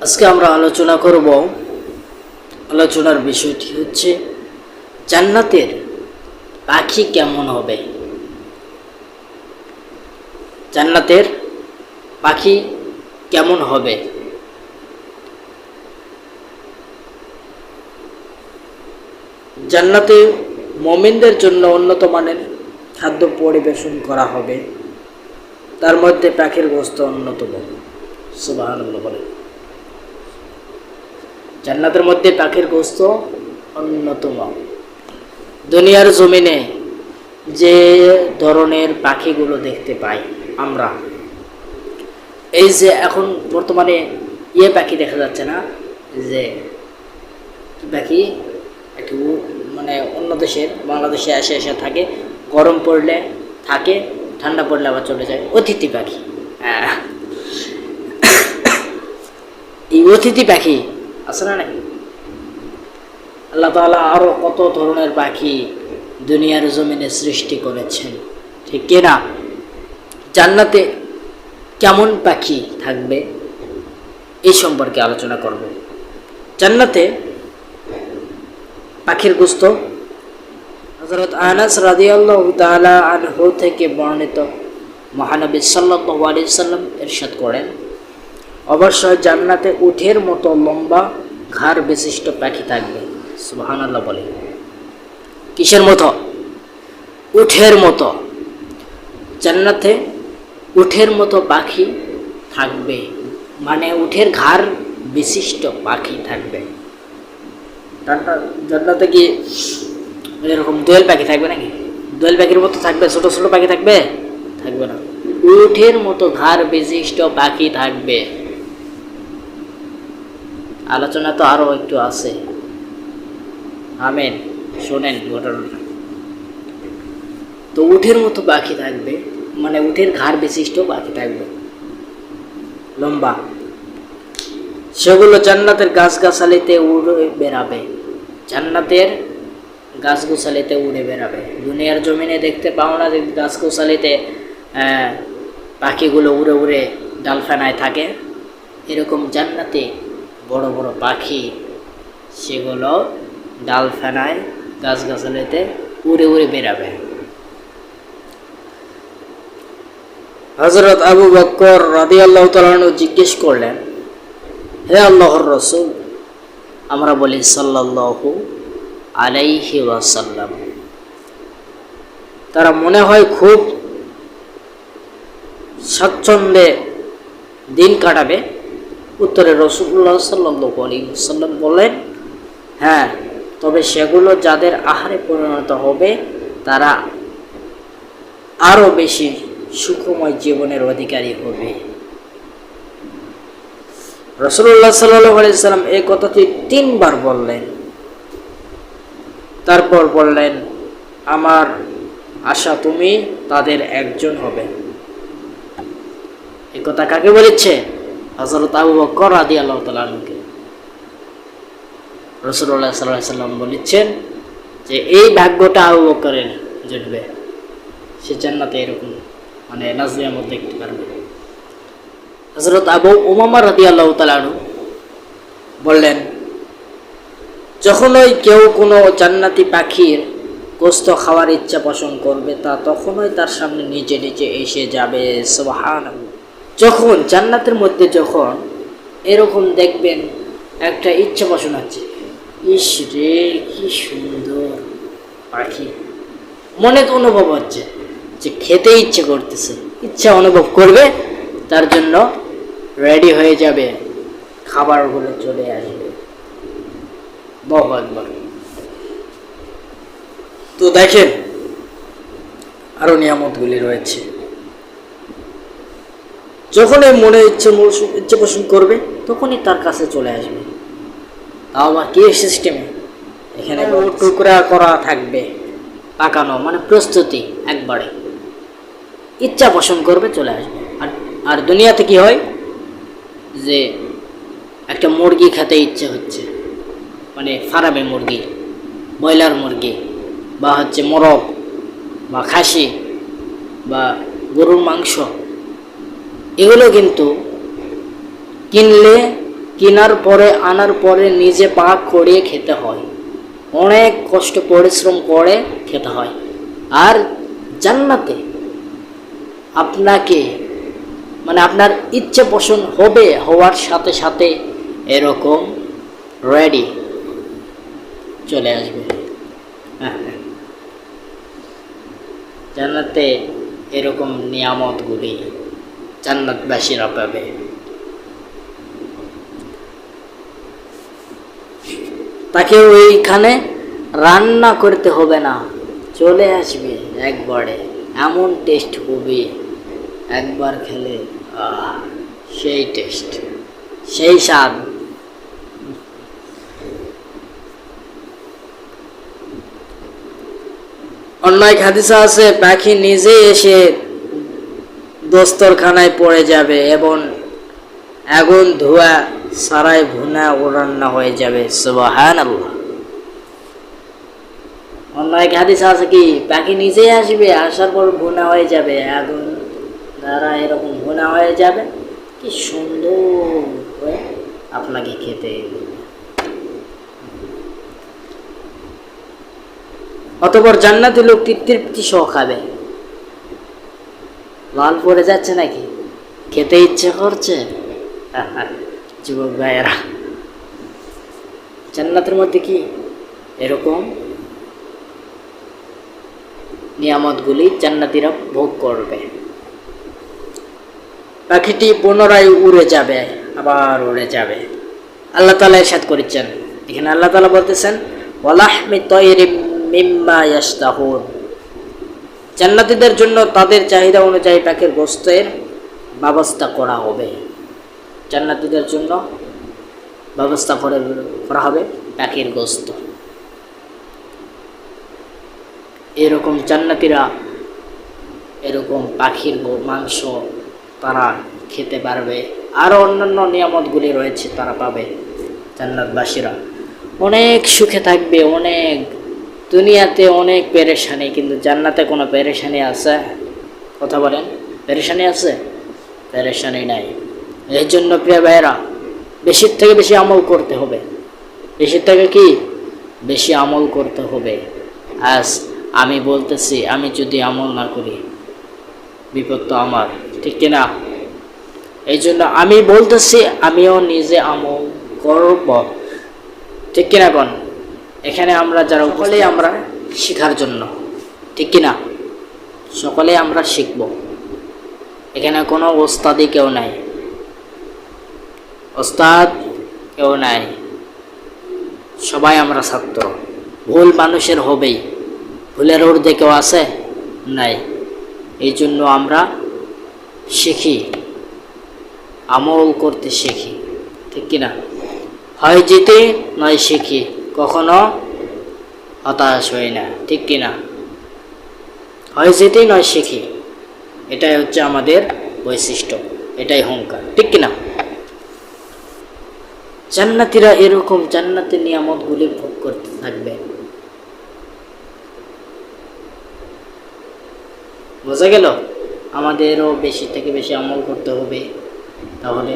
আজকে আমরা আলোচনা করব আলোচনার বিষয়টি হচ্ছে, জান্নাতের পাখি কেমন হবে? জান্নাতের পাখি কেমন হবে? জান্নাতে মমিনদের জন্য উন্নত মানের খাদ্য পরিবেশন করা হবে। তার মধ্যে পাখির গোস্ত অন্যতম। সুবাহ বলে জান্নাতের মধ্যে পাখির গোস্ত অন্যতম। দুনিয়ার জমিনে যে ধরনের পাখিগুলো দেখতে পাই আমরা, এই যে এখন বর্তমানে ইয়ে পাখি দেখা যাচ্ছে না যে পাখি একটু মানে অন্য দেশের, বাংলাদেশে এসে এসে থাকে, গরম পড়লে থাকে, ঠান্ডা পড়লে আবার চলে যায়। অতিথি পাখি। হ্যাঁ এই অতিথি পাখি আছে না নাকি আল্লাহ তাআলা আরও কত ধরনের পাখি দুনিয়ার জমিনে সৃষ্টি করেছেন, ঠিক কিনা জান্নাতে কেমন পাখি থাকবে? এই সম্পর্কে আলোচনা করব। জান্নাতে পাখির গুস্ত হজরত আনাস রাদিয়াল্লাহু তাআলা আনহু থেকে বর্ণিত মহানবী সাল্লাল্লাহু আলাইহি সাল্লাম এরশাদ করেন, অবশ্যই জান্নাতে উঠের মতো লম্বা ঘাড় বিশিষ্ট পাখি থাকবে, সুবহানাল্লাহ বলে। কিসের মতো? উঠের মতো। জান্নাতে উঠের মতো পাখি থাকবে মানে উঠের ঘাড় বিশিষ্ট পাখি থাকবে। জান্নাতে কি এরকম দোয়েল পাখি থাকবে নাকি? দোয়েল পাখির মতো থাকবে, ছোট ছোট পাখি থাকবে? থাকবে না। উঠের মতো ঘাড় বিশিষ্ট পাখি থাকবে। আলোচনা তো আরও একটু আছে। আমেন, শোনেন ঘটনাটা। তো উঠের মতো পাখি থাকবে মানে উঠের ঘাড় বিশিষ্ট পাখি থাকবে। লম্বা। সেগুলো জান্নাতের গাছগাছালিতে উড়ে বেড়াবে। জান্নাতের গাছগোছালিতে উড়ে বেড়াবে। দুনিয়ার জমিনে দেখতে পাও না যে গাছগোছালিতে পাখিগুলো উড়ে উড়ে ডালফানায় থাকে। এরকম জান্নাতে বড় বড় পাখি, সেগুলো ডালফানায়, গাছগাছালিতে উড়ে উড়ে বেড়াবে। হজরত আবু বক্কর রাদি আল্লাহ তালু জিজ্ঞেস করলেন, হে আল্লাহর রসুল, আমরা বলি সাল্লাল্লাহু আলাইহি ওয়াসাল্লাম। তারা মনে হয় খুব স্বাচ্ছন্দ্যে দিন কাটাবে উত্তরে রসুল্লাহ সাল্লাল্লাহু আলাইহি ওয়াসাল্লাম বললেন হ্যাঁ তবে সেগুলো যাদের আহারে পরিণত হবে, তারা আরও বেশি সুখময় জীবনের অধিকারী হবে। রসুল্লাহ সাল্লাম এই কথাটি তিনবার বললেন। তারপর বললেন, আমার আশা তুমি তাদের একজন হবে। এই কথা কাকে বলেছে? হজরত আবু বকর আদি আল্লাহ তালকে রসুল্লাহ সাল্লাহ সাল্লাম বলেছেন যে এই ভাগ্যটা আবু বকরের জুটবে। সে জান্নাতে এরকম মানে নাজরিয়ার মধ্যে দেখতে পারবে। হজরত আবু উমামা রাদি আল্লাহ তালু বললেন যখন ওই কেউ কোনো জান্নাতি পাখির গোস্ত খাওয়ার ইচ্ছা পোষণ করবে, তা তখনই তার সামনে নিজে নিজে এসে যাবে। সুবহান যখন জান্নাতের মধ্যে যখন এরকম দেখবেন, একটা ইচ্ছা পোষণ আছে। ইস রে, কি সুন্দর পাখি। মনে তো অনুভব হচ্ছে যে খেতে ইচ্ছে করতেছে। ইচ্ছা অনুভব করবে, তার জন্য রেডি হয়ে যাবে। খাবারগুলো চলে আসবে। বহু একবার তো দেখেন, আরও নিয়ামতগুলি রয়েছে। যখন এই মনে ইচ্ছে ইচ্ছে পোষণ করবে, তখনই তার কাছে চলে আসবে। তাও আমার কি সিস্টেমে এখানে টুকরা করা থাকবে, পাকানো মানে প্রস্তুতি একবারে। ইচ্ছা পোষণ করবে, চলে আসবে। আর আর দুনিয়াতে কি হয়? যে একটা মুরগি খেতে ইচ্ছে হচ্ছে। মানে ফার্মে মুরগি, ব্রয়লার মুরগি, বা হচ্ছে মোরগ, বা খাসি, বা গরুর মাংস। এগুলো কিন্তু কিনলে কেনার পরে আনার পরে নিজে পাক করিয়ে খেতে হয়। অনেক কষ্ট পরিশ্রম করে খেতে হয়। আর জান্নাতে আপনাকে মানে আপনার ইচ্ছে পোষণ হবে হওয়ার সাথে সাথে এরকম রেডি চলে আসবে। হ্যাঁ, হ্যাঁ। জান্নাতে এরকম নিয়ামতগুলি জান্নাতবাসীরা পাবে। তাকে ওইখানে রান্না করতে হবে না, চলে আসবে একবারে। এমন টেস্ট হবে একবার খেলে সেই টেস্ট সেই স্বাদ। অন্য এক হাদিসা আছে, পাখি নিজে এসে দস্তরখানায় পড়ে যাবে এবং আগুন, ধোয়া সারাই ভুনা ও রান্না হয়ে যাবে। সুবাহান আল্লাহ অন্য এক হাদিস আছে কি, পাখি নিজেই আসবে, আসার পর ভুনা হয়ে যাবে, আগুন দ্বারা এরকম ভুনা হয়ে যাবে। কি সুন্দর হয়ে আপনাকে খেতে। অতপর জান্নাতি লোকটি তৃপ্তি সহ খাবে। লাল পড়ে যাচ্ছে নাকি? খেতে ইচ্ছে করছে? যুবক ভাইয়েরা, জান্নাতের মধ্যে কি এরকম? নিয়ামতগুলি জান্নাতিরা ভোগ করবে। পাখিটি পুনরায় উড়ে যাবে, আবার উড়ে যাবে। আল্লাহ তালা এরশাদ করেছেন। এখানে আল্লাহ তালা বলতেছেন, ওয়ালাহমি তৈরি মিম্মা ইয়াস্তাহুন জান্নাতীদের জন্য তাদের চাহিদা অনুযায়ী পাখির গোস্তের ব্যবস্থা করা হবে। জান্নাতীদের জন্য ব্যবস্থা করে করা হবে পাখির গোস্ত। এরকম জান্নাতিরা এরকম পাখির মাংস তারা খেতে পারবে। আরও অন্যান্য নিয়ামতগুলি রয়েছে তারা পাবে জান্নাতবাসীরা। অনেক সুখে থাকবে, অনেক দুনিয়াতে অনেক পেরেশানি, কিন্তু জান্নাতে কোনো পেরেশানি আছে? কথা বলেন, পেরেশানি আছে? পেরেশানি নাই। এর জন্য প্রিয় ভাইয়েরা, বেশির থেকে বেশি আমল করতে হবে। বেশির থেকে কি? বেশি আমল করতে হবে। আজ আমি বলতেছি, আমি যদি আমল না করি, বিপদ তো আমার, ঠিক কিনা এই জন্য আমি বলতেছি, আমিও নিজে আমল করব। ঠিক কিনা কোন এখানে আমরা যারা সকলেই আমরা শেখার জন্য, ঠিক কিনা? সকলে আমরা শিখব। এখানে কোনো ওস্তাদি কেউ নাই। ওস্তাদ কেউ নাই। সবাই আমরা ছাত্র। ভুল মানুষের হবেই। ভুলের ঊর্ধ্বে কেউ আছে? নাই। এই জন্য আমরা শিখি। আমল করতে শিখি। ঠিক কিনা? হয় জিতে, নয় শিখি। কখনো হতাশ হই না, ঠিক কিনা হয় যেতেই নয় শিখি। এটাই হচ্ছে আমাদের বৈশিষ্ট্য, এটাই হংকার ঠিক কিনা জান্নাতিরা এরকম জান্নাতের নিয়ামতগুলি ভোগ করতে থাকবে। বোঝা গেল? আমাদেরও বেশি থেকে বেশি আমল করতে হবে। তাহলে